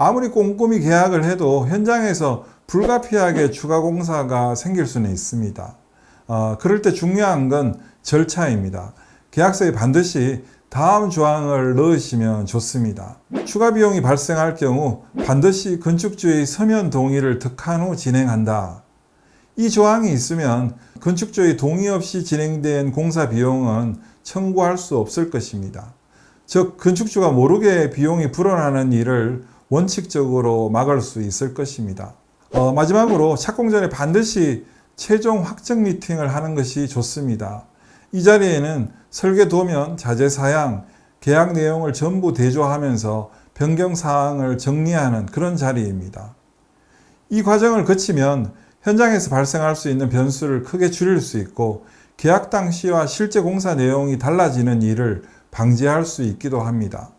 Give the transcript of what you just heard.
아무리 꼼꼼히 계약을 해도 현장에서 불가피하게 추가 공사가 생길 수는 있습니다. 어, 그럴 때 중요한 건 절차입니다. 계약서에 반드시 다음 조항을 넣으시면 좋습니다. 추가 비용이 발생할 경우 반드시 건축주의 서면 동의를 득한 후 진행한다. 이 조항이 있으면 건축주의 동의 없이 진행된 공사 비용은 청구할 수 없을 것입니다. 즉, 건축주가 모르게 비용이 불어나는 일을 원칙적으로 막을 수 있을 것입니다. 어, 마지막으로 착공 전에 반드시 최종 확정 미팅을 하는 것이 좋습니다. 이 자리에는 설계 도면, 자재 사양, 계약 내용을 전부 대조하면서 변경 사항을 정리하는 그런 자리입니다. 이 과정을 거치면 현장에서 발생할 수 있는 변수를 크게 줄일 수 있고 계약 당시와 실제 공사 내용이 달라지는 일을 방지할 수 있기도 합니다.